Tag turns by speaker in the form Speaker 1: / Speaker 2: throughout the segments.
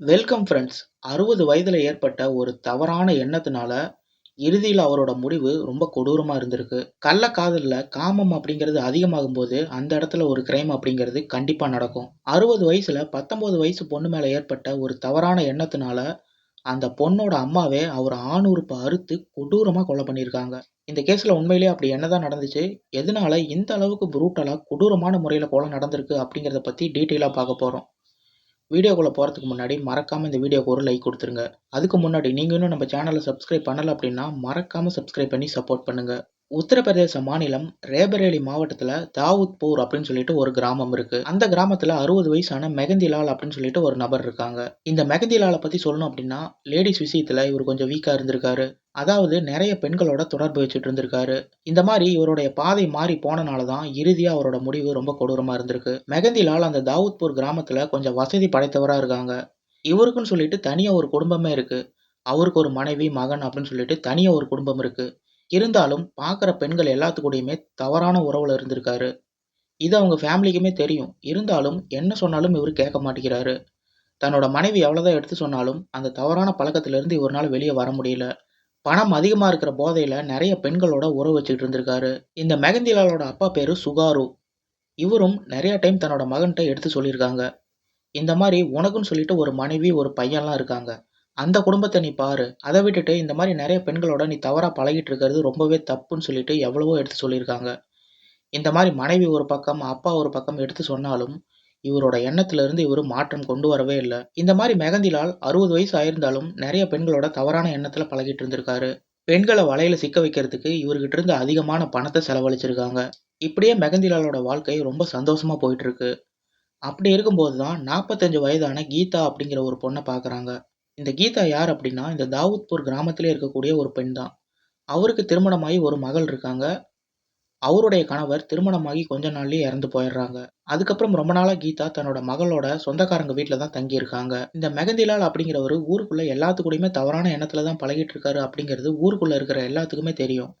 Speaker 1: Welcome friends அறுபது வயதில் ஏற்பட்ட ஒரு தவறான எண்ணத்தினால இறுதியில் அவரோட முடிவு ரொம்ப கொடூரமாக இருந்திருக்கு. கள்ள காதலில் காமம் அப்படிங்கிறது அதிகமாகும் போது அந்த இடத்துல ஒரு கிரைம் அப்படிங்கிறது கண்டிப்பாக நடக்கும். அறுபது வயசில் பத்தொம்போது வயசு பொண்ணு மேலே ஏற்பட்ட ஒரு தவறான எண்ணத்தினால அந்த பொண்ணோட அம்மாவே அவர் ஆணுறுப்பை அறுத்து கொடூரமாக கொலை பண்ணியிருக்காங்க. இந்த கேஸில் உண்மையிலேயே அப்படி என்னதான் நடந்துச்சு எதனால இந்த அளவுக்கு புரூட்டலாக கொடூரமான முறையில் கொலை நடந்திருக்கு அப்படிங்கிறத பற்றி டீட்டெயிலாக பார்க்க போகிறோம் வீடியோக்குள்ளே போகிறதுக்கு முன்னாடி மறக்காமல் இந்த வீடியோக்கு ஒரு லைக் கொடுத்துருங்க. அதுக்கு முன்னாடி நீங்கள் இன்னும் நம்ம சேனலை சப்ஸ்கிரைப் பண்ணலை அப்படின்னா மறக்காமல் சப்ஸ்கிரைப் பண்ணி சப்போர்ட் பண்ணுங்கள் உத்தரப்பிரதேச மாநிலம் ரேபரேலி மாவட்டத்தில் தாவூத்பூர் அப்படின்னு சொல்லிட்டு ஒரு கிராமம் இருக்கு. அந்த கிராமத்தில் அறுபது வயசான மெகந்திலால் அப்படின்னு சொல்லிட்டு ஒரு நபர் இருக்காங்க. இந்த மெகந்திலாலை பற்றி சொல்லணும் அப்படின்னா லேடிஸ் விஷயத்தில் இவர் கொஞ்சம் வீக்காக இருந்திருக்காரு. அதாவது நிறைய பெண்களோட தொடர்பு வச்சுட்டு இருந்திருக்காரு. இந்த மாதிரி இவருடைய பாதை மாறி போனனால தான் இறுதியாக அவரோட முடிவு ரொம்ப கொடூரமாக இருந்திருக்கு. மெகந்திலால் அந்த தாவூத்பூர் கிராமத்தில் கொஞ்சம் வசதி படைத்தவராக இருக்காங்க. இவருக்குன்னு சொல்லிட்டு தனியாக ஒரு குடும்பமே இருக்கு. அவருக்கு ஒரு மனைவி மகன் அப்படின்னு சொல்லிட்டு தனியாக ஒரு குடும்பம் இருக்கு. இருந்தாலும் பார்க்குற பெண்கள் எல்லாத்துக்கூடயுமே தவறான உறவில் இருந்திருக்காரு. இது அவங்க ஃபேமிலிக்குமே தெரியும். இருந்தாலும் என்ன சொன்னாலும் இவர் கேட்க மாட்டேங்கிறாரு. தன்னோட மனைவி எவ்வளோதான் எடுத்து சொன்னாலும் அந்த தவறான பழக்கத்திலிருந்து இவரால் வெளியே வர முடியல. பணம் அதிகமாக இருக்கிற போதையில் நிறைய பெண்களோட உறவு வச்சுக்கிட்டு இருந்திருக்காரு. இந்த மெகந்திலாலோட அப்பா பேர் சுகாரு. இவரும் நிறைய டைம் தன்னோட மகன்கிட்ட எடுத்து சொல்லியிருக்காங்க. இந்த மாதிரி உனக்குன்னு சொல்லிட்டு ஒரு மனைவி ஒரு பையன்லாம் இருக்காங்க. அந்த குடும்பத்தை நீ பாரு. அதை விட்டுட்டு இந்த மாதிரி நிறைய பெண்களோட நீ தவறாக பழகிட்டு இருக்கிறது ரொம்பவே தப்புன்னு சொல்லிட்டு எவ்வளவோ எடுத்து சொல்லியிருக்காங்க. இந்த மாதிரி மனைவி ஒரு பக்கம் அப்பா ஒரு பக்கம் எடுத்து சொன்னாலும் இவரோட எண்ணத்திலிருந்து இவர் மாற்றம் கொண்டு வரவே இல்லை. இந்த மாதிரி மெகந்திலால் அறுபது வயசு ஆயிருந்தாலும் நிறைய பெண்களோட தவறான எண்ணத்தில் பழகிட்டு இருந்திருக்காரு. பெண்களை வலையில சிக்க வைக்கிறதுக்கு இவர்கிட்ட இருந்து அதிகமான பணத்தை செலவழிச்சிருக்காங்க. இப்படியே மெகந்திலாலோட வாழ்க்கை ரொம்ப சந்தோஷமா போயிட்டு இருக்கு. அப்படி இருக்கும்போது தான் நாற்பத்தஞ்சு வயதான கீதா அப்படிங்கிற ஒரு பொண்ணை பார்க்குறாங்க இந்த கீதா யார் அப்படின்னா இந்த தாவூத்பூர் கிராமத்திலே இருக்கக்கூடிய ஒரு பெண் தான். அவருக்கு திருமணமாகி ஒரு மகள் இருக்காங்க. அவருடைய கணவர் திருமணமாகி கொஞ்ச நாள்லயே இறந்து போயிடுறாங்க. அதுக்கப்புறம் ரொம்ப நாளாக கீதா தன்னோட மகளோட சொந்தக்காரங்க வீட்டில் தான் தங்கி இருக்காங்க இந்த மெகந்திலால் அப்படிங்கிறவர் ஊருக்குள்ள எல்லாத்துக்கூடயுமே தவறான எண்ணத்துல தான் பழகிட்டு இருக்காரு அப்படிங்கிறது ஊருக்குள்ள இருக்கிற எல்லாத்துக்குமே தெரியும்.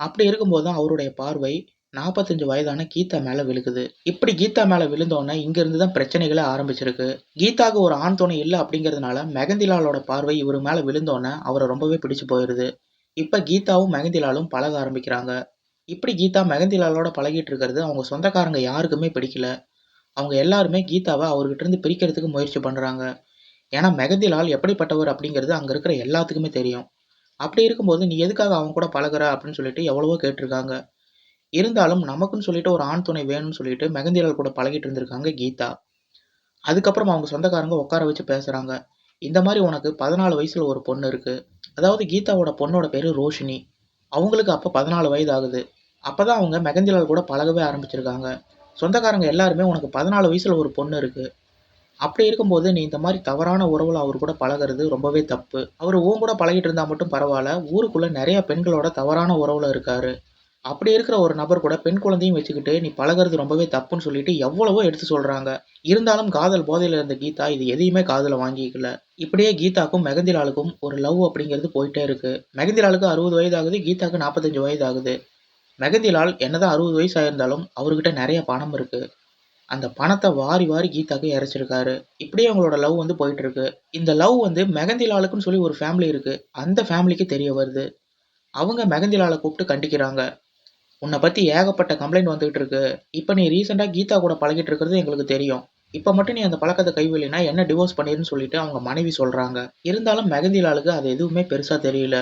Speaker 1: அப்படி இருக்கும்போது தான் அவருடைய பார்வை நாற்பத்தஞ்சு வயதான கீதா மேல விழுகுது. இப்படி கீதா மேல விழுந்தோன்னே இங்க இருந்து தான் பிரச்சனைகளே ஆரம்பிச்சிருக்கு. கீதாக்கு ஒரு ஆண் துணை இல்லை அப்படிங்கிறதுனால மெகந்திலாலோட பார்வை இவர் மேல விழுந்தோடனே அவரை ரொம்பவே பிடிச்சு போயிருது. இப்ப கீதாவும் மெகந்திலாலும் பழக ஆரம்பிக்கிறாங்க. இப்படி கீதா மெகந்திலாலோட பழகிட்டு இருக்கிறது அவங்க சொந்தக்காரங்க யாருக்குமே பிடிக்கல. அவங்க எல்லாருமே கீதாவை அவர்கிட்ட இருந்து பிரிக்கிறதுக்கு முயற்சி பண்றாங்க. ஏன்னா மெகந்திலால் எப்படிப்பட்டவர் அப்படிங்கிறது அங்க இருக்கிற எல்லாத்துக்குமே தெரியும். அப்படி இருக்கும்போது நீ எதுக்காக அவங்க கூட பழகுற அப்படின்னு சொல்லிட்டு எவ்வளவோ கேட்டிருக்காங்க. இருந்தாலும் நமக்குன்னு சொல்லிட்டு ஒரு ஆண் துணை வேணும்னு சொல்லிட்டு மெகந்திலால் கூட பழகிட்டு இருந்திருக்காங்க கீதா. அதுக்கப்புறம் அவங்க சொந்தக்காரங்க உட்கார வச்சு பேசுறாங்க. இந்த மாதிரி உனக்கு பதினாலு வயசுல ஒரு பொண்ணு இருக்கு. அதாவது கீதாவோட பொண்ணோட பேரு ரோஷினி. அவங்களுக்கு அப்போ பதினாலு வயது ஆகுது. அப்பதான் அவங்க மெகந்திலால் கூட பழகவே ஆரம்பிச்சிருக்காங்க. சொந்தக்காரங்க எல்லாருமே உனக்கு பதினாலு வயசுல ஒரு பொண்ணு இருக்கு. அப்படி இருக்கும்போது நீ இந்த மாதிரி தவறான உறவுல அவர் கூட பழகுறது ரொம்பவே தப்பு. அவர் உன் கூட பழகிட்டு இருந்தா மட்டும் பரவாயில்ல. ஊருக்குள்ள நிறைய பெண்களோட தவறான உறவுல இருக்காரு. அப்படி இருக்கிற ஒரு நபர் கூட பெண் குழந்தையும் வச்சுக்கிட்டு நீ பழகுறது ரொம்பவே தப்புன்னு சொல்லிட்டு எவ்வளவோ எடுத்து சொல்றாங்க. இருந்தாலும் காதல் போதையில் இருந்த கீதா இது எதையுமே காதில் வாங்கிக்கல. இப்படியே கீதாக்கும் மெகந்திலாலுக்கும் ஒரு லவ் அப்படிங்கிறது போயிட்டே இருக்கு. மெகந்திலாலுக்கு அறுபது வயது ஆகுது கீதாக்கு நாற்பத்தஞ்சு வயது ஆகுது மெகந்திலால் என்னதான் அறுபது வயசு இருந்தாலும் அவர்கிட்ட நிறைய பணம் இருக்கு. அந்த பணத்தை வாரி வாரி கீதாக்கு இறைச்சிருக்காரு. இப்படியே அவங்களோட லவ் வந்து போயிட்டு இருக்கு. இந்த லவ் வந்து மெகந்திலாலுக்குன்னு சொல்லி ஒரு ஃபேமிலி இருக்கு. அந்த ஃபேமிலிக்கு தெரிய வருது. அவங்க மெகந்திலாலை கூப்பிட்டு கண்டிக்கிறாங்க. உன்னை பத்தி ஏகப்பட்ட கம்ப்ளைண்ட் வந்துகிட்டு இருக்கு. இப்போ நீ ரீசெண்டாக கீதா கூட பழகிட்டு இருக்கிறது எங்களுக்கு தெரியும். இப்போ மட்டும் நீ அந்த பழக்கத்தை கைவில்லைனா என்ன டிவோர்ஸ் பண்ணிருன்னு சொல்லிட்டு அவங்க மனைவி சொல்றாங்க. இருந்தாலும் மெகந்திலாலுக்கு அது எதுவுமே பெருசா தெரியல.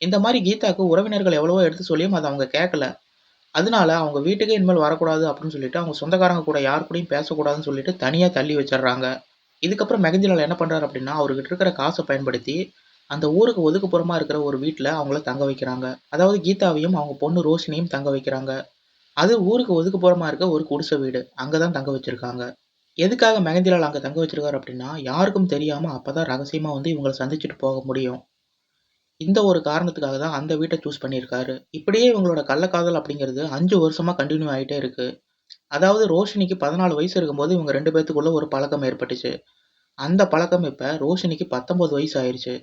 Speaker 1: இந்த மாதிரி கீதாக்கு உறவினர்கள் எவ்வளவோ எடுத்து சொல்லியும் அதை அவங்க கேட்கல அதனால அவங்க வீட்டுக்கே இனிமேல் வரக்கூடாது அப்படின்னு சொல்லிட்டு அவங்க சொந்தக்காரங்க கூட யார் கூடயும் பேசக்கூடாதுன்னு சொல்லிட்டு தனியாக தள்ளி வச்சிடுறாங்க. இதுக்கப்புறம் மெகந்திலால் என்ன பண்ணுறாரு அப்படின்னா அவர்கிட்ட இருக்கிற காசை பயன்படுத்தி அந்த ஊருக்கு ஒதுக்குப்புறமா இருக்கிற ஒரு வீட்டில் அவங்கள தங்க வைக்கிறாங்க. அதாவது கீதாவையும் அவங்க பொண்ணு ரோஷினியும் தங்க வைக்கிறாங்க. அது ஊருக்கு ஒதுக்குப்புறமா இருக்க ஒரு குடிசை வீடு. அங்கே தான் தங்க வச்சிருக்காங்க. எதுக்காக மெகந்திலால் அங்கே தங்க வச்சிருக்காரு அப்படின்னா யாருக்கும் தெரியாமல் அப்போ தான் ரகசியமாக வந்து இவங்களை சந்திச்சுட்டு போக முடியும். இந்த ஒரு காரணத்துக்காக தான் அந்த வீட்டை சூஸ் பண்ணியிருக்காரு. இப்படியே இவங்களோட கள்ளக்காதல் அப்படிங்கிறது அஞ்சு வருஷமாக கண்டினியூ ஆகிட்டே இருக்குது அதாவது ரோஷினிக்கு பதினாலு வயசு இருக்கும்போது இவங்க ரெண்டு பேர்த்துக்குள்ள ஒரு பழக்கம் ஏற்பட்டுச்சு. அந்த பழக்கம் இப்போ ரோஷினிக்கு பத்தொன்பது வயசு ஆயிடுச்சு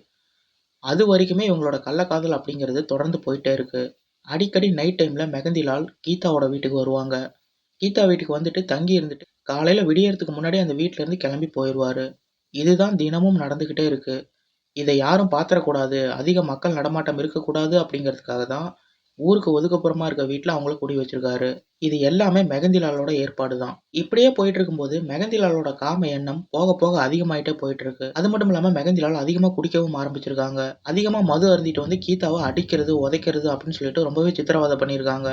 Speaker 1: அது வரைக்குமே இவங்களோட கள்ளக்காதல் அப்படிங்கிறது தொடர்ந்து போயிட்டே இருக்கு. அடிக்கடி நைட் டைம்ல மெகந்திலால் கீதாவோட வீட்டுக்கு வருவாங்க. கீதா வீட்டுக்கு வந்துட்டு தங்கி இருந்துட்டு காலையில விடியறதுக்கு முன்னாடி அந்த வீட்ல இருந்து கிளம்பி போயிடுவாரு இதுதான் தினமும் நடந்துகிட்டே இருக்கு. இதை யாரும் பாத்திரக்கூடாது. அதிக மக்கள் நடமாட்டம் இருக்கக்கூடாது அப்படிங்கிறதுக்காக தான் ஊருக்கு ஒதுக்கப்புறமா இருக்க வீட்டில் அவங்கள குடி வச்சிருக்காரு. இது எல்லாமே மெகந்திலாலோட ஏற்பாடு தான். இப்படியே போயிட்டு இருக்கும்போது மெகந்திலாலோட காம எண்ணம் போக போக அதிகமாயிட்டே போயிட்டு இருக்கு. அது மட்டும் இல்லாம மெகந்திலால் அதிகமா குடிக்கவும் ஆரம்பிச்சிருக்காங்க. அதிகமா மது அருந்திட்டு வந்து கீதாவை அடிக்கிறது, உதைக்கிறது அப்படின்னு சொல்லிட்டு ரொம்பவே சித்திரவதை பண்ணியிருக்காங்க.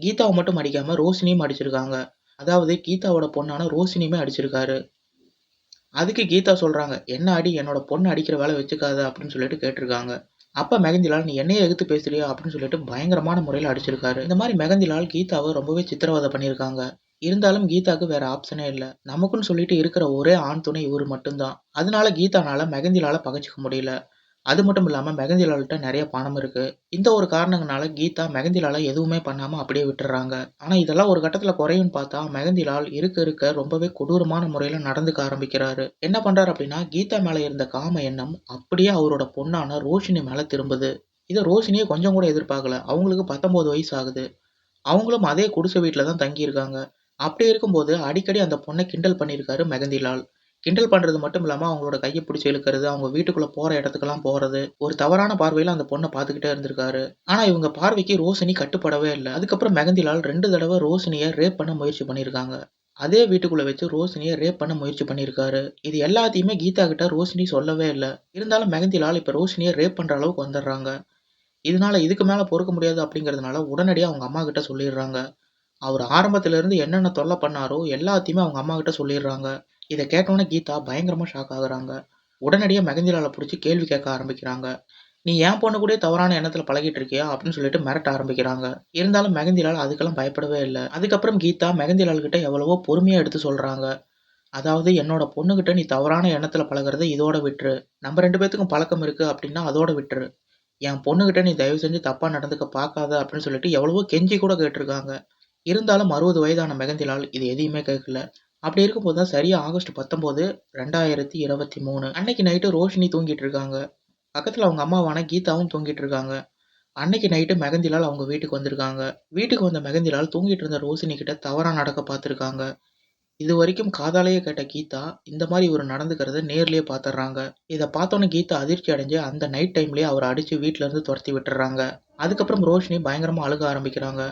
Speaker 1: கீதாவை மட்டும் அடிக்காம ரோஷினியும் அடிச்சிருக்காங்க. அதாவது கீதாவோட பொண்ணான ரோஷினியுமே அடிச்சிருக்காரு. அதுக்கு கீதா சொல்றாங்க, "என்ன அடி என்னோட பொண்ணு அடிக்கிற வேலை வச்சுக்காத" அப்படின்னு சொல்லிட்டு கேட்டிருக்காங்க. அப்போ மெகந்திலால், "நீ என்னையே எதிர்த்து பேசுறியா?" அப்படின்னு சொல்லிட்டு பயங்கரமான முறையில் அடிச்சிருக்காரு. இந்த மாதிரி மெகந்திலால் கீதாவை ரொம்பவே சித்திரவதை பண்ணியிருக்காங்க. இருந்தாலும் கீதாக்கு வேற ஆப்ஷனே இல்லை நமக்குன்னு சொல்லிட்டு இருக்கிற ஒரே ஆண் துணை இவர் மட்டும்தான் அதனால கீதானால மெகந்திலால பகைச்சிக்க முடியல. அது மட்டும் இல்லாமல் மெகந்திலால்ட்ட நிறைய பணம் இருக்குது இந்த ஒரு காரணங்கனால கீதா மெகந்திலால எதுவுமே பண்ணாமல் அப்படியே விட்டுறாங்க ஆனால் இதெல்லாம் ஒரு கட்டத்தில் குறையும்னு பார்த்தா மெகந்திலால் இருக்க இருக்க ரொம்பவே கொடூரமான முறையில் நடந்துக்க ஆரம்பிக்கிறாரு. என்ன பண்ணுறாரு அப்படின்னா, கீதா மேலே இருந்த காம எண்ணம் அப்படியே அவரோட பொண்ணான ரோஷினி மேலே திரும்புது. இதை ரோஷினியே கொஞ்சம் கூட எதிர்பார்க்கல. அவங்களுக்கு 19 வயசு ஆகுது. அவங்களும் அதே குடிசை வீட்டில் தான் தங்கியிருக்காங்க. அப்படி இருக்கும்போது அடிக்கடி அந்த பொண்ணை கிண்டல் பண்ணியிருக்காரு மெகந்திலால். கிண்டல் பண்ணுறது மட்டும் இல்லாமல் அவங்களோட கையை பிடிச்சி இழுக்கிறது, அவங்க வீட்டுக்குள்ளே போகிற இடத்துக்கெல்லாம் போகிறது ஒரு தவறான பார்வையில் அந்த பொண்ணை பார்த்துக்கிட்டே இருந்திருக்காரு. ஆனால் இவங்க பார்வைக்கு ரோஷினி கட்டுப்படவே இல்லை அதுக்கப்புறம் மெகந்திலால் ரெண்டு தடவை ரோஷினியை ரேப் பண்ண முயற்சி பண்ணியிருக்காங்க. அதே வீட்டுக்குள்ளே வச்சு ரோஷினியை ரேப் பண்ண முயற்சி பண்ணியிருக்காரு. இது எல்லாத்தையுமே கீதா கிட்ட ரோஷினி சொல்லவே இல்லை இருந்தாலும் மெகந்திலால் இப்போ ரோஷினியை ரேப் பண்ணுற அளவுக்கு வந்துடுறாங்க. இதனால இதுக்கு மேலே பொறுக்க முடியாது அப்படிங்கிறதுனால உடனடியாக அவங்க அம்மா கிட்ட சொல்லிடுறாங்க. அவர் ஆரம்பத்திலேருந்து என்னென்ன தொல்லை பண்ணாரோ எல்லாத்தையுமே அவங்க அம்மா கிட்ட சொல்லிடுறாங்க. இதை கேட்டோனே கீதா பயங்கரமாக ஷாக் ஆகுறாங்க. உடனடியாக மெகந்திலால பிடிச்சி கேள்வி கேட்க ஆரம்பிக்கிறாங்க. "நீ என் பொண்ணு கூட தவறான எண்ணத்துல பழகிட்டு இருக்கியா?" அப்படின்னு சொல்லிட்டு மிரட்ட ஆரம்பிக்கிறாங்க. இருந்தாலும் மெகந்திலால் அதுக்கெல்லாம் பயப்படவே இல்லை அதுக்கப்புறம் கீதா மெகந்திலால் கிட்ட எவ்வளவோ பொறுமையா எடுத்து சொல்றாங்க. "அதாவது என்னோட பொண்ணுகிட்ட நீ தவறான எண்ணத்துல பழகுறத இதோட விட்டுரு. நம்ம ரெண்டு பேத்துக்கும் பழக்கம் இருக்கு அப்படின்னா அதோட விட்டுரு. என் பொண்ணுகிட்ட நீ தயவு செஞ்சு தப்பா நடந்துக்க பார்க்காத" அப்படின்னு சொல்லிட்டு எவ்வளவோ கெஞ்சி கூட கேட்டிருக்காங்க. இருந்தாலும் 60 வயதான மெகந்திலால் இது எதையுமே கேட்கல. அப்படி இருக்கும்போது தான் சரியாக ஆகஸ்ட் 19, 2023 அன்னைக்கு நைட்டு ரோஷினி தூங்கிட்டு இருக்காங்க. பக்கத்தில் அவங்க அம்மாவான கீதாவும் தூங்கிட்டு இருக்காங்க. அன்னைக்கு நைட்டு மெகந்திலால் அவங்க வீட்டுக்கு வந்திருக்காங்க. வீட்டுக்கு வந்த மெகந்திலால் தூங்கிட்டு இருந்த ரோஷினி கிட்ட தவறாக நடக்க இது வரைக்கும் காதாலேயே கேட்ட கீதா, இந்த மாதிரி இவர் நடந்துக்கிறத நேர்லேயே பார்த்துடுறாங்க. இதை பார்த்தோன்னே கீதா அதிர்ச்சி அடைஞ்சு அந்த நைட் டைம்லேயே அவரை அடித்து வீட்டிலேருந்து துரத்தி விட்டுறாங்க அதுக்கப்புறம் ரோஷினி பயங்கரமாக அழுக ஆரம்பிக்கிறாங்க.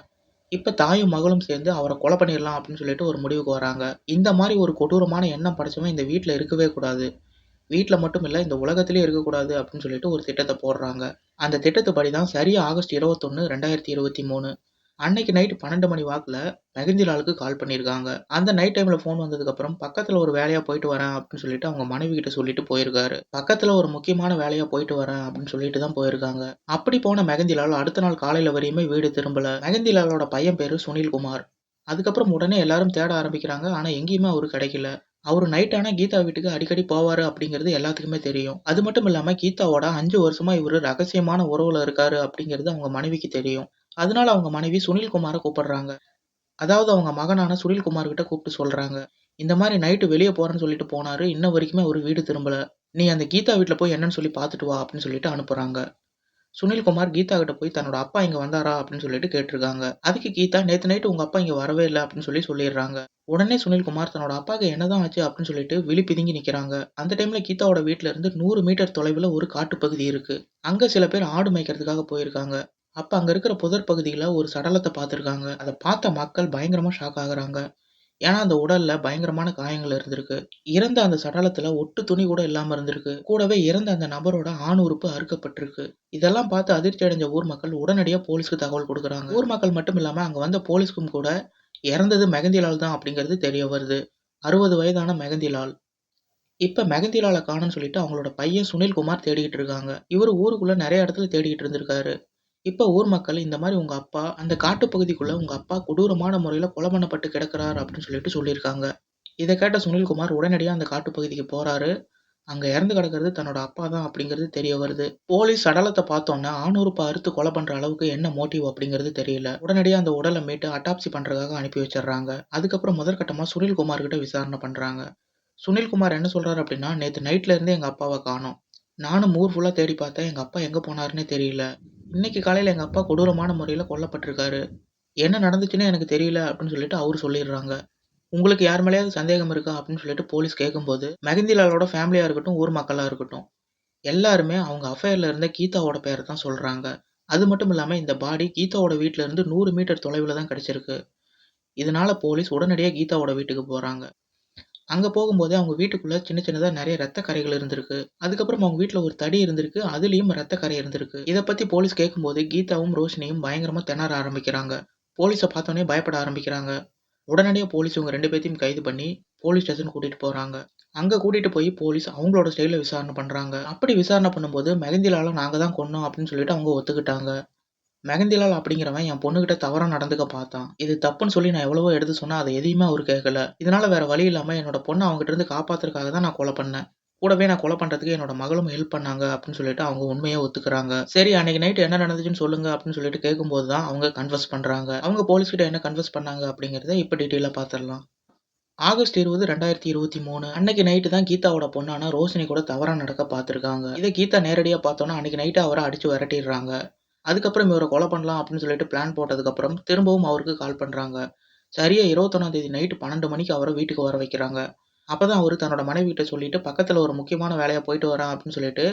Speaker 1: இப்போ தாயும் மகளும் சேர்ந்து அவர கொலை பண்ணிடலாம் அப்படின்னு சொல்லிட்டு ஒரு முடிவுக்கு வராங்க. இந்த மாரி ஒரு கொடூரமான எண்ணம் படைச்சவன் இந்த வீட்ல இருக்கவே கூடாது. வீட்ல மட்டும் இல்ல இந்த உலகத்திலேயே இருக்கக்கூடாது அப்படின்னு சொல்லிட்டு ஒரு திட்டத்த போடுறாங்க. அந்த திட்டத்துப்படி தான் சரியா ஆகஸ்ட் 21, 2023 அன்னைக்கு நைட் 12 மணி வாக்குல மெகந்திலாலுக்கு கால் பண்ணியிருக்காங்க. அந்த நைட் டைமில் ஃபோன் வந்ததுக்கப்புறம் பக்கத்தில் ஒரு வேலையாக போயிட்டு வரேன் அப்படின்னு சொல்லிட்டு அவங்க மனைவி கிட்ட சொல்லிட்டு போயிருக்காரு. பக்கத்தில் ஒரு முக்கியமான வேலையாக போயிட்டு வரேன் அப்படின்னு சொல்லிட்டு தான் போயிருக்காங்க. அப்படி போன மெகந்திலால் அடுத்த நாள் காலையில் வரையுமே வீடு திரும்பல. மெகந்திலாலோட பையன் பேர் சுனில்குமார். அதுக்கப்புறம் உடனே எல்லாரும் தேட ஆரம்பிக்கிறாங்க. ஆனால் எங்கேயுமே அவரு கிடைக்கல. அவர் நைட் ஆனால் கீதா வீட்டுக்கு அடிக்கடி போவார் அப்படிங்கிறது எல்லாத்துக்குமே தெரியும். அது மட்டும் இல்லாமல் கீதாவோட அஞ்சு வருஷமா இவர் ரகசியமான உறவுல இருக்காரு அப்படிங்கிறது அவங்க மனைவிக்கு தெரியும். அதனால அவங்க மனைவி சுனில்குமாரை கூப்பிடுறாங்க. அதாவது அவங்க மகனான சுனில்குமார் கிட்ட கூப்பிட்டு சொல்றாங்க. "இந்த மாதிரி நைட்டு வெளியே போறேன்னு சொல்லிட்டு போனாரு. இன்ன வரைக்குமே ஒரு வீடு திரும்பல. நீ அந்த கீதா வீட்டில் போய் என்னன்னு சொல்லி பார்த்துட்டு வா" அப்படின்னு சொல்லிட்டு அனுப்புறாங்க. சுனில்குமார் கீதா கிட்ட போய் தன்னோட அப்பா இங்க வந்தாரா அப்படின்னு சொல்லிட்டு கேட்டிருக்காங்க. அதுக்கு கீதா, "நேத்து நைட்டு உங்க அப்பா இங்க வரவே இல்லை அப்படின்னு சொல்லி சொல்லிடுறாங்க. உடனே சுனில்குமார் தன்னோட அப்பாக்கு என்னதான் ஆச்சு அப்படின்னு சொல்லிட்டு விழி பிதுங்கி நிக்கிறாங்க. அந்த டைம்ல கீதாவோட வீட்டுல இருந்து நூறு மீட்டர் தொலைவில் ஒரு காட்டுப்பகுதி இருக்கு. அங்க சில பேர் ஆடு மேய்க்கிறதுக்காக போயிருக்காங்க. அப்ப அங்க இருக்கிற புதர் பகுதியில ஒரு சடலத்த பார்த்துருக்காங்க அத பார்த்த மக்கள் பயங்கரமா ஷாக் ஆகுறாங்க. ஏன்னா அந்த உடல்ல பயங்கரமான காயங்கள் இருந்திருக்கு. இறந்த அந்த சடலத்துல ஒட்டு துணி கூட இல்லாம இருந்திருக்கு. கூடவே இறந்த அந்த நபரோட ஆண் உறுப்பு அறுக்கப்பட்டிருக்கு. இதெல்லாம் பார்த்து அதிர்ச்சி அடைஞ்ச ஊர் மக்கள் உடனடியா போலீஸ்க்கு தகவல் குடுக்குறாங்க. ஊர் மக்கள் மட்டும் இல்லாம அங்க வந்த போலீஸ்க்கும் கூட இறந்தது மெகந்திலால் தான் அப்படிங்கிறது தெரிய வருது. 60 வயதான மெகந்திலால். இப்ப மெகந்திலால காணோம்னு சொல்லிட்டு அவங்களோட பையன் சுனில்குமார் தேடிக்கிட்டு இருக்காங்க. இவரு ஊருக்குள்ள நெறைய இடத்துல தேடிக்கிட்டு இருந்திருக்காரு. இப்ப ஊர் மக்கள் இந்த மாரி உங்க அப்பா அந்த காட்டுப்பகுதிக்குள்ள உங்க அப்பா கொடூரமான முறையில கொலை பண்ணப்பட்டு கிடக்கிறார் அப்படின்னு சொல்லிட்டு சொல்லியிருக்காங்க. இத கேட்ட சுனில்குமார் உடனடியா அந்த காட்டுப்பகுதிக்கு போறாரு. அங்க இறந்து கிடக்கிறது தன்னோட அப்பா தான் அப்படிங்கிறது தெரிய வருது. போலீஸ் சடலத்த பார்த்தோன்ன ஆண் அறுத்து கொலை பண்ற அளவுக்கு என்ன மோட்டிவ் அப்படிங்கிறது தெரியல. உடனடியா அந்த உடல மீட்டு அட்டாப்சி பண்றதுக்காக அனுப்பி வச்சிடுறாங்க. அதுக்கப்புறம் முதற்கட்டமா சுனில்குமார் கிட்ட விசாரணை பண்றாங்க. சுனில்குமார் என்ன சொல்றாரு அப்படின்னா, "நேத்து நைட்ல இருந்தே எங்க அப்பாவ காணோம். நானும் ஊர் ஃபுல்லா தேடி பார்த்தேன். எங்க அப்பா எங்க போனாருன்னே தெரியல. இன்னைக்கு காலையில் எங்கள் அப்பா கொடூரமான முறையில் கொல்லப்பட்டிருக்காரு. என்ன நடந்துச்சுன்னு எனக்கு தெரியல" அப்படின்னு சொல்லிட்டு அவர் சொல்லிடுறாங்க. உங்களுக்கு யார் மேலேயாவது சந்தேகம் இருக்கா? அப்படின்னு சொல்லிட்டு போலீஸ் கேட்கும்போது, மெகந்திலாலோட ஃபேமிலியாக இருக்கட்டும், ஊர் மக்களாக இருக்கட்டும், எல்லாருமே அவங்க அஃபேரில் இருந்த கீதாவோட பேரை தான் சொல்கிறாங்க அது மட்டும் இல்லாமல் இந்த பாடி கீதாவோட வீட்டிலேருந்து நூறு மீட்டர் தொலைவில் தான் கிடச்சிருக்கு இதனால போலீஸ் உடனடியாக கீதாவோட வீட்டுக்கு போகிறாங்க அங்கே போகும்போது அவங்க வீட்டுக்குள்ள சின்ன சின்னதாக நிறைய ரத்த கரைகள் இருந்திருக்கு. அதுக்கப்புறம் அவங்க வீட்டில் ஒரு தடி இருந்திருக்கு. அதுலேயும் ரத்த கரை இருந்திருக்கு. இதை பற்றி போலீஸ் கேட்கும்போது கீதாவும், ரோஷினியும் பயங்கரமாக திணற ஆரம்பிக்கிறாங்க. போலீஸை பார்த்தோன்னே பயப்பட ஆரம்பிக்கிறாங்க. உடனடியாக போலீஸ் இவங்க ரெண்டு பேர்த்தையும் கைது பண்ணி போலீஸ் ஸ்டேஷன் கூட்டிகிட்டு போகிறாங்க அங்கே கூட்டிகிட்டு போய் போலீஸ் அவங்களோட ஸ்டைலில் விசாரணை பண்ணுறாங்க அப்படி விசாரணை பண்ணும்போது மெஹந்திலால நாங்கள் தான் கொன்னோம் அப்படின்னு சொல்லிட்டு அவங்க ஒத்துக்கிட்டாங்க. மெஹந்திலால் அப்படிங்கிறவன் என் பொண்ணுகிட்ட தவறாக நடந்துக்க பார்த்தான். இது தப்புன்னு சொல்லி நான் எவ்வளவோ எடுத்து சொன்னால் அதை எதையுமே அவர் கேட்கல. இதனால வேற வழி இல்லாமல் என்னோட பொண்ணை அவங்ககிட்ட இருந்து காப்பாத்துறதுக்காக தான் நான் கொலை பண்ணேன். கூடவே நான் கொலை பண்றதுக்கு என்னோட மகளும் ஹெல்ப் பண்ணாங்க அப்படின்னு சொல்லிட்டு அவங்க உண்மையை ஒத்துக்கிறாங்க. சரி அன்னைக்கு நைட் என்ன நடந்துச்சுன்னு சொல்லுங்க அப்படின்னு சொல்லிட்டு கேட்கும்போது தான் அவங்க கன்ஃபெஸ் பண்றாங்க. அவங்க போலீஸ்கிட்ட என்ன கன்ஃபெஸ் பண்ணாங்க அப்படிங்கிறத இப்போ டீட்டெயிலாக பார்த்துடலாம். ஆகஸ்ட் 20, 2023 அன்னைக்கு நைட்டு தான் கீதாவோட பொண்ணான ரோஷினி கூட தவறாக நடக்க பார்த்துருக்காங்க. இதை கீதா நேரடியாக பார்த்தோன்னா அன்னைக்கு நைட்டு அவரை அடிச்சு விரட்டிடுறாங்க. அதுக்கப்புறம் இவரை கொலை பண்ணலாம் அப்படின்னு சொல்லிட்டு பிளான் போட்டதுக்கப்புறம் திரும்பவும் அவருக்கு கால் பண்றாங்க. சரியா 21ஆம் தேதி நைட்டு 12 மணிக்கு அவரை வீட்டுக்கு வர வைக்கிறாங்க. அப்போ தான் அவர் தன்னோட மனைவிகிட்ட சொல்லிட்டு பக்கத்தில் ஒரு முக்கியமான வேலையாக போயிட்டு வரேன் அப்படின்னு சொல்லிட்டு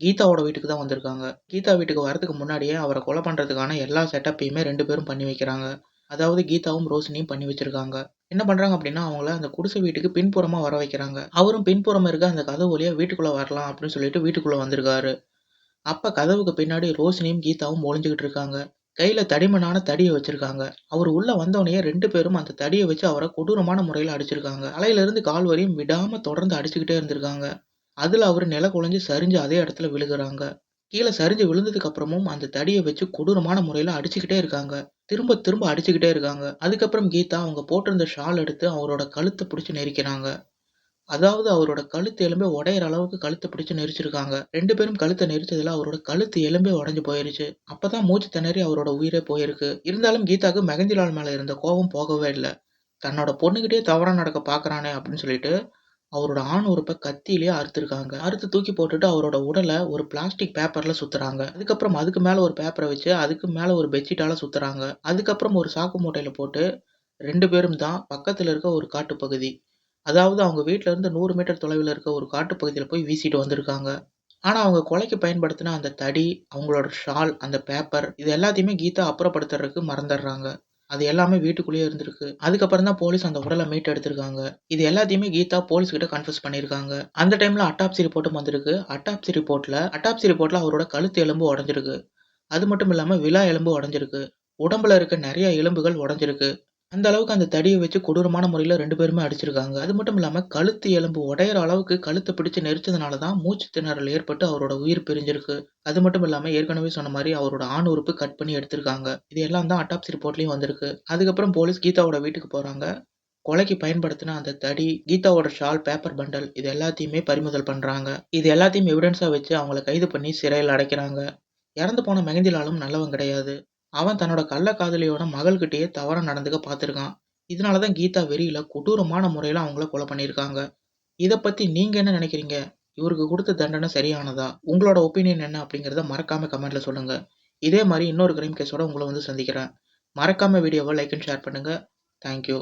Speaker 1: கீதாவோட வீட்டுக்கு தான் வந்திருக்காங்க. கீதா வீட்டுக்கு வரதுக்கு முன்னாடியே அவரை கொலை பண்ணுறதுக்கான எல்லா செட்டப்பையுமே ரெண்டு பேரும் பண்ணி வைக்கிறாங்க. அதாவது கீதாவும், ரோஷினியும் பண்ணி வச்சிருக்காங்க. என்ன பண்ணுறாங்க அப்படின்னா, அவங்கள அந்த குடிசை வீட்டுக்கு பின்புறமாக வர வைக்கிறாங்க. அவரும் பின்புறம் இருக்க அந்த கதவு வழியாக வீட்டுக்குள்ளே வரலாம் அப்படின்னு சொல்லிட்டு வீட்டுக்குள்ளே வந்திருக்காரு. அப்ப கதவுக்கு பின்னாடி ரோஷினியும், கீதாவும் ஒளிஞ்சுக்கிட்டு இருக்காங்க. கையில தடிமனான தடியை வச்சிருக்காங்க. அவர் உள்ள வந்தவனையே ரெண்டு பேரும் அந்த தடியை வச்சு அவரை கொடூரமான முறையில் அடிச்சிருக்காங்க. தலையிலிருந்து கால் வரையும் விடாம தொடர்ந்து அடிச்சுக்கிட்டே இருந்திருக்காங்க. அதுல அவர் நில குழஞ்சு சரிஞ்சு அதே இடத்துல விழுகுறாங்க. கீழே சரிஞ்சு விழுந்ததுக்கு அப்புறமும் அந்த தடியை வச்சு கொடூரமான முறையில் அடிச்சுக்கிட்டே இருக்காங்க. திரும்ப திரும்ப அடிச்சுக்கிட்டே இருக்காங்க. அதுக்கப்புறம் கீதா அவங்க போட்டிருந்த ஷால் எடுத்து அவரோட கழுத்தை பிடிச்சி நெரிக்கிறாங்க. அதாவது அவரோட கழுத்து எலும்பே உடையிற அளவுக்கு கழுத்தை பிடிச்சு நெரிச்சிருக்காங்க. ரெண்டு பேரும் கழுத்தை நெரிச்சதுல அவரோட கழுத்து எலும்பே உடஞ்சு போயிருச்சு. அப்பதான் மூச்சு திணறி அவரோட உயிரே போயிருக்கு. இருந்தாலும் கீதாக்கு மெகந்திலால் மேல இருந்த கோவம் போகவே இல்லை தன்னோட பொண்ணுகிட்டே தவறா நடக்க பார்க்குறானே அப்படின்னு சொல்லிட்டு அவரோட ஆண் உறுப்பை கத்தியிலேயே அறுத்துருக்காங்க அறுத்து தூக்கி போட்டுட்டு அவரோட உடலை ஒரு பிளாஸ்டிக் பேப்பர்ல சுத்துறாங்க. அதுக்கப்புறம் அதுக்கு மேல ஒரு பேப்பரை வச்சு அதுக்கு மேல ஒரு பெட்ஷீட்டால சுத்துறாங்க. அதுக்கப்புறம் ஒரு சாக்கு மூட்டையில போட்டு ரெண்டு பேரும் தான் பக்கத்துல இருக்க ஒரு காட்டுப்பகுதி. அதாவது அவங்க வீட்ல இருந்து 100 மீட்டர் தொலைவில இருக்க ஒரு காட்டுப்பகுதியில போய் வீசிட்டு வந்திருக்காங்க. ஆனா அவங்க கொலைக்கு பயன்படுத்தின அந்த தடி, அவங்களோட ஷால், அந்த பேப்பர் இது எல்லாத்தையுமே கீதா அப்புறப்படுத்துறதுக்கு மறந்துடுறாங்க. அது எல்லாமே வீட்டுக்குள்ளேயே இருந்திருக்கு. அதுக்கப்புறம் தான் போலீஸ் அந்த உடல மீட்டெடுத்திருக்காங்க. இது எல்லாத்தையுமே கீதா போலீஸ் கிட்ட கன்ஃபெஸ் பண்ணியிருக்காங்க. அந்த டைம்ல அட்டாப்சி ரிப்போர்ட்டும் வந்திருக்கு. அட்டாப்சி ரிப்போர்ட்ல அட்டாப்சி ரிப்போர்ட்ல அவரோட கழுத்து எலும்பு உடைஞ்சிருக்கு. அது மட்டும் இல்லாம விலா எலும்பு உடைஞ்சிருக்கு. உடம்புல இருக்க நெறைய எலும்புகள் உடைஞ்சிருக்கு. அந்த அளவுக்கு அந்த தடியை வச்சு கொடூரமான முறையில் ரெண்டு பேருமே அடிச்சிருக்காங்க. அது மட்டும் இல்லாமல் கழுத்து எலும்பு உடையிற அளவுக்கு கழுத்தை பிடிச்சு நெரிச்சதுனால தான் மூச்சு திணறல் ஏற்பட்டு அவரோட உயிர் பிரிஞ்சிருக்கு. அது மட்டும் இல்லாமல் ஏற்கனவே சொன்ன மாதிரி அவரோட ஆண் உறுப்பு கட் பண்ணி எடுத்திருக்காங்க. இது எல்லாம் தான் அட்டாப்சி ரிப்போர்ட்லேயும் வந்திருக்கு. அதுக்கப்புறம் போலீஸ் கீதாவோட வீட்டுக்கு போகிறாங்க கொலைக்கு பயன்படுத்தின அந்த தடி, கீதாவோட ஷால், பேப்பர் பண்டல் இது எல்லாத்தையுமே பறிமுதல் பண்ணுறாங்க இது எல்லாத்தையும் எவிடன்ஸாக வச்சு அவங்கள கைது பண்ணி சிறையில் அடைக்கிறாங்க. இறந்து போன மெகந்திலாலும் நல்லவன் கிடையாது. அவன் தன்னோட கள்ள காதலியோட மகள்கிட்டயே தவறாக நடந்துக்க பார்த்துருக்கான் இதனால தான் கீதா வெறியில கொடூரமான முறையில் அவங்கள கொலை பண்ணியிருக்காங்க. இதை பற்றி நீங்கள் என்ன நினைக்கிறீங்க? இவருக்கு கொடுத்த தண்டனை சரியானதா? உங்களோட ஒப்பீனியன் என்ன அப்படிங்கிறத மறக்காம கமெண்ட்ல சொல்லுங்க. இதே மாதிரி இன்னொரு கிரைம் கேஸோட உங்களை வந்து சந்திக்கிறேன். மறக்காம வீடியோவை லைக் அண்ட் ஷேர் பண்ணுங்க. Thank you.